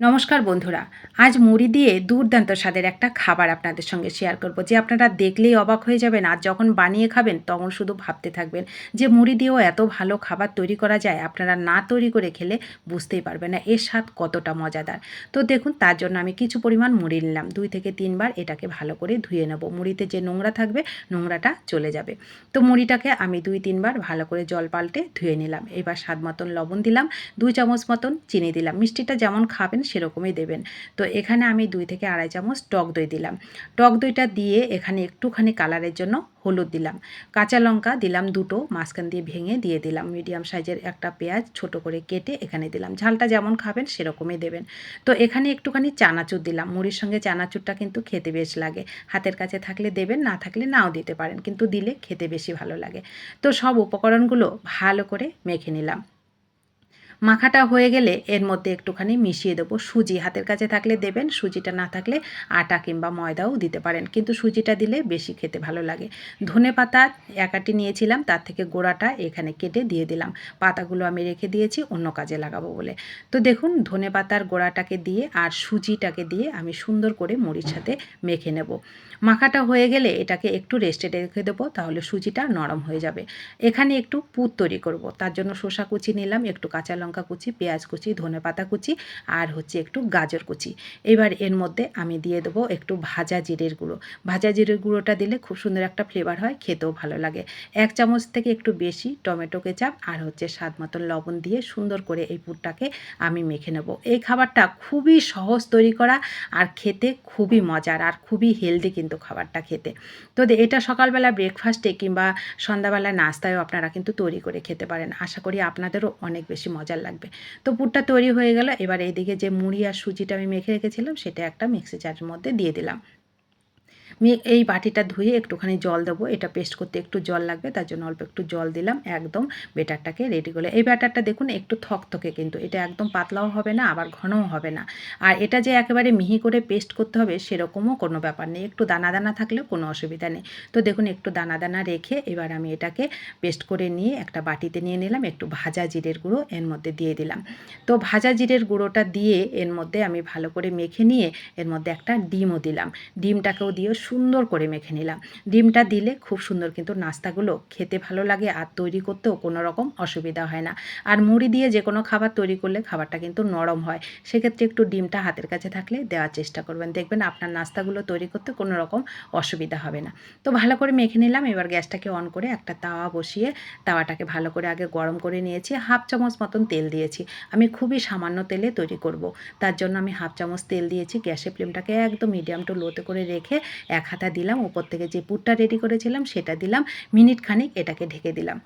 নমস্কার বন্ধুরা, আজ মুড়ি দিয়ে দুর্দান্ত স্বাদের একটা খাবার আপনাদের সঙ্গে শেয়ার করব। যে আপনারা দেখলেই অবাক হয়ে যাবেন, আর যখন বানিয়ে খাবেন তখন শুধু ভাবতে থাকবেন যে মুড়ি দিয়েও এত ভালো খাবার তৈরি করা যায়, আপনারা না তৈরি করে খেলে বুঝতেই পারবেন না এর স্বাদ কতটা মজাদার। তো দেখুন, তার জন্য আমি কিছু পরিমাণ মুড়ি নিলাম। দুই থেকে তিনবার এটাকে ভালো করে ধুয়ে নেব। মুড়িতে যে নোংরা থাকবে, নোংরাটা চলে যাবে। তো মুড়িটাকে আমি দুই তিনবার ভালো করে জল পাল্টে ধুয়ে নিলাম। এবার স্বাদ মতন লবণ দিলাম, দুই চামচ মতন চিনি দিলাম। মিষ্টিটা যেমন খাবেন সেরকমই দেবেন। তো এখানে আমি দুই থেকে আড়াই চামচ টক দই দিলাম। টক দইটা দিয়ে এখানে একটুখানি কালারের জন্য হলুদ দিলাম। কাঁচা লঙ্কা দিলাম দুটো, মাঝখান দিয়ে ভেঙে দিয়ে দিলাম। মিডিয়াম সাইজের একটা পেঁয়াজ ছোট করে কেটে এখানে দিলাম। ঝালটা যেমন খাবেন সেরকমই দেবেন। তো এখানে একটুখানি চানাচুর দিলাম। মুড়ির সঙ্গে চানাচুরটা কিন্তু খেতে বেশ লাগে। হাতের কাছে থাকলে দেবেন, না থাকলে নাও দিতে পারেন। কিন্তু দিলে খেতে বেশি ভালো লাগে। তো সব উপকরণগুলো ভালো করে মেখে নিলাম। মাখাটা হয়ে গেলে এর মধ্যে একটুখানি মিশিয়ে দেবো। সুজি হাতের কাছে থাকলে দেবেন, সুজিটা না থাকলে আটা কিংবা ময়দাও দিতে পারেন। কিন্তু সুজিটা দিলে বেশি খেতে ভালো লাগে। ধনে পাতা একাটি নিয়েছিলাম, তার থেকে গোড়াটা এখানে কেটে দিয়ে দিলাম। পাতাগুলো আমি রেখে দিয়েছি, অন্য কাজে লাগাবো বলে। তো দেখুন, ধনে পাতার গোড়াটাকে দিয়ে আর সুজিটাকে দিয়ে আমি সুন্দর করে মুড়ির সাথে মেখে নেব। মাখাটা হয়ে গেলে এটাকে একটু রেস্টে রেখে দেবো, তাহলে সুজিটা নরম হয়ে যাবে। এখানে একটু পুর তৈরি করব, তার জন্য শসা কুচি নিলাম, একটু কাঁচা লঙ্কা কুচি, পেঁয়াজ কুচি, ধনে পাতা কুচি আর হচ্ছে একটু গাজর কুচি। এবার এর মধ্যে আমি দিয়ে দেবো একটু ভাজা জিরের গুঁড়ো। ভাজা জিরের গুঁড়োটা দিলে খুব সুন্দর একটা ফ্লেভার হয়, খেতেও ভালো লাগে। এক চামচ থেকে একটু বেশি টমেটো কেচাপ আর হচ্ছে স্বাদ মতন লবণ দিয়ে সুন্দর করে এই পুরটাকে আমি মেখে নেব। এই খাবারটা খুবই সহজ তৈরি করা আর খেতে খুবই মজার আর খুবই হেলদি কিন্তু খাবারটা খেতে। তো এটা সকালবেলা ব্রেকফাস্টে কিংবা সন্ধ্যাবেলা নাস্তায়ও আপনারা কিন্তু তৈরি করে খেতে পারেন। আশা করি আপনাদেরও অনেক বেশি মজার লাগবে। তো পুরটা তৈরি হয়ে গেল। এবার এইদিকে যে মুড়ি আর সুজিটা আমি মেখে রেখেছিলাম, সেটা একটা মিক্সি জারের মধ্যে দিয়ে দিলাম। আমি এই বাটিটা ধুয়ে একটুখানি জল দেবো। এটা পেস্ট করতে একটু জল লাগবে, তার জন্য অল্প একটু জল দিলাম, একদম বেটারটাকে রেডি করে। এই ব্যাটারটা দেখুন, একটু থকথকে কিন্তু। এটা একদম পাতলাও হবে না, আবার ঘনও হবে না। আর এটা যে একেবারে মিহি করে পেস্ট করতে হবে, সেরকমও কোনো ব্যাপার নেই। একটু দানা দানা থাকলেও কোনো অসুবিধা নেই। তো দেখুন, একটু দানা দানা রেখে এবার আমি এটাকে পেস্ট করে নিয়ে একটা বাটিতে নিয়ে নিলাম, একটু ভাজা জিরের গুঁড়ো এর মধ্যে দিয়ে দিলাম। তো ভাজা জিরের গুঁড়োটা দিয়ে এর মধ্যে আমি ভালো করে মেখে নিয়ে এর মধ্যে একটা ডিমও দিলাম। ডিমটাকেও দিয়ে সুন্দর করে মেখে নিলাম। ডিমটা দিলে খুব সুন্দর কিন্তু নাস্তাগুলো খেতে ভালো লাগে আর তৈরি করতেও কোনো রকম অসুবিধা হয় না। আর মুড়ি দিয়ে যে কোনো খাবার তৈরি করলে খাবারটা কিন্তু নরম হয়। সেক্ষেত্রে একটু ডিমটা হাতের কাছে থাকলে দেওয়ার চেষ্টা করবেন। দেখবেন আপনার নাস্তাগুলো তৈরি করতে কোনো রকম অসুবিধা হবে না। তো ভালো করে মেখে নিলাম। এবার গ্যাসটাকে অন করে একটা তাওয়া বসিয়ে তাওয়াটাকে ভালো করে আগে গরম করে নিয়েছি। হাফ চামচ মতন তেল দিয়েছি। আমি খুবই সামান্য তেলে তৈরি করব। তার জন্য আমি হাফ চামচ তেল দিয়েছি। গ্যাসের ফ্লেমটাকে একদম মিডিয়াম টু লোতে করে রেখে এক দিলাম উপর থেকে যে পুরটা রেডি করেছিলাম সেটা দিলাম মিনিট খানিক এটাকে ঢেকে দিলাম।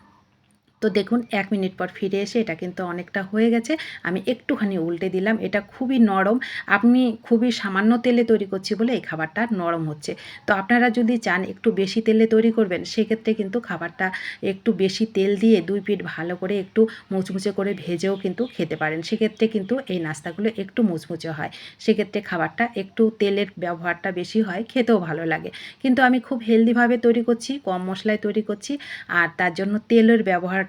তো দেখুন, এক মিনিট পর ফিরে এসে এটা কিন্তু অনেকটা হয়ে গেছে। আমি একটুখানি উল্টে দিলাম, এটা খুবই নরম। আপনি খুবই সামান্য তেলে তৈরি করছি বলে এই খাবারটা নরম হচ্ছে। তো আপনারা যদি চান একটু বেশি তেলে তৈরি করবেন, সেক্ষেত্রে কিন্তু খাবারটা একটু বেশি তেল দিয়ে দুই পিঠ ভালো করে একটু মুচমুচে করে ভেজেও কিন্তু খেতে পারেন। সেক্ষেত্রে কিন্তু এই নাস্তাগুলো একটু মুচমুচে হয়। সেক্ষেত্রে খাবারটা একটু তেলের ব্যবহারটা বেশি হয়, খেতেও ভালো লাগে। কিন্তু আমি খুব হেলদিভাবে তৈরি করছি, কম মশলায় তৈরি করছি, আর তার জন্য তেলের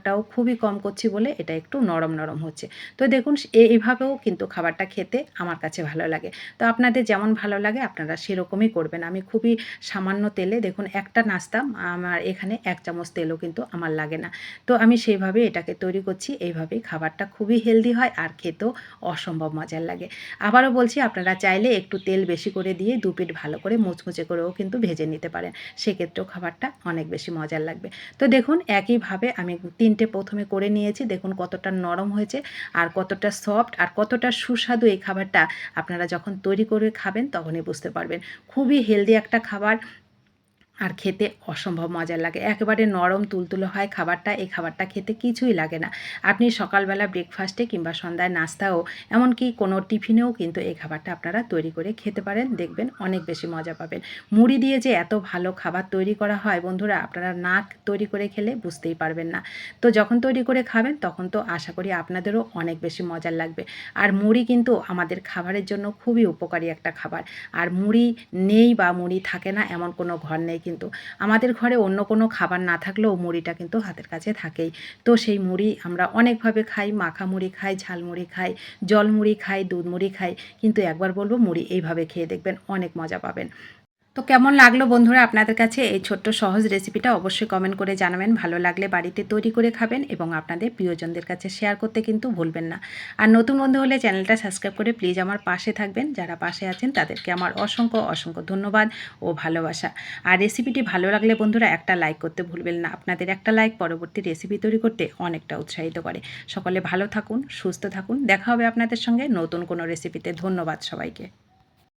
ব্যবহারটাও খুবই কম করছি বলে এটা একটু নরম নরম হচ্ছে। তো দেখুন এইভাবেও কিন্তু খাবারটা খেতে আমার কাছে ভালো লাগে। তো আপনাদের যেমন ভালো লাগে, আপনারা সেরকমই করবেন। আমি খুবই সামান্য তেলে, দেখুন, একটা নাস্তা, আমার এখানে এক চামচ তেলও কিন্তু আমার লাগে না। তো আমি সেইভাবে এটাকে তৈরি করছি, এইভাবেই খাবারটা খুবই হেলদি হয় আর খেতেও অসম্ভব মজার লাগে। আবারও বলছি, আপনারা চাইলে একটু তেল বেশি করে দিয়ে দু পিঠ ভালো করে মুচমুচে করেও কিন্তু ভেজে নিতে পারেন। সেক্ষেত্রেও খাবারটা অনেক বেশি মজার লাগবে। তো দেখুন, একইভাবে আমি তিনটে প্রথমে করে নিয়েছি। দেখুন কতটা নরম হয়েছে আর কতটা সফট আর কতটা সুস্বাদু এই খাবারটা আপনারা যখন তৈরি করে খাবেন তখনই বুঝতে পারবেন। খুবই হেলদি একটা খাবার। আর খেতে অসম্ভব মজার লাগে। একেবারে নরম তুলতুলো হয় খাবারটা, এই খাবারটা খেতে কিছুই লাগে না। আপনি সকালবেলা ব্রেকফাস্টে কিংবা সন্ধ্যায় নাস্তাও, এমনকি কোনো টিফিনেও কিন্তু এই খাবারটা আপনারা তৈরি করে খেতে পারেন, দেখবেন অনেক বেশি মজা পাবেন। মুড়ি দিয়ে যে এত ভালো খাবার তৈরি করা হয় বন্ধুরা, আপনারা না তৈরি করে খেলে বুঝতেই পারবেন না। তো যখন তৈরি করে খাবেন, তখন তো আশা করি আপনাদেরও অনেক বেশি মজার লাগবে। আর মুড়ি কিন্তু আমাদের খাবারের জন্য খুবই উপকারী একটা খাবার। আর মুড়ি নেই বা মুড়ি থাকে না, এমন কোনো ঘর নেই কিন্তু। আমাদের ঘরে অন্য কোনো খাবার না থাকলেও মুড়িটা কিন্তু হাতের কাছে থাকেই। তো সেই মুড়ি আমরা অনেকভাবে খাই, মাখা মুড়ি খাই, ঝাল মুড়ি খাই, জল মুড়ি খাই, দুধ মুড়ি খাই। কিন্তু একবার বলব মুড়ি এইভাবে খেয়ে দেখবেন অনেক মজা পাবেন। তো কেমন লাগল বন্ধুরা আপনাদের কাছে? এই ছোট্ট সহজ রেসিপিটা অবশ্যই কমেন্ট করে জানাবেন। ভালো লাগলে বাড়িতে তৈরি করে খাবেন এবং আপনাদের প্রিয়জনদের কাছে শেয়ার করতে কিন্তু ভুলবেন না। আর নতুন বন্ধু হলে চ্যানেলটা সাবস্ক্রাইব করে প্লিজ আমার পাশে থাকবেন। যারা পাশে আছেন তাদেরকে আমার অসংখ্য অসংখ্য ধন্যবাদ ও ভালোবাসা। আর রেসিপিটি ভালো লাগলে বন্ধুরা একটা লাইক করতে ভুলবেন না। আপনাদের একটা লাইক পরবর্তী রেসিপি তৈরি করতে অনেকটা উৎসাহিত করে। সকলে ভালো থাকুন, সুস্থ থাকুন। দেখা হবে আপনাদের সঙ্গে নতুন কোনো রেসিপিতে ধন্যবাদ সবাইকে।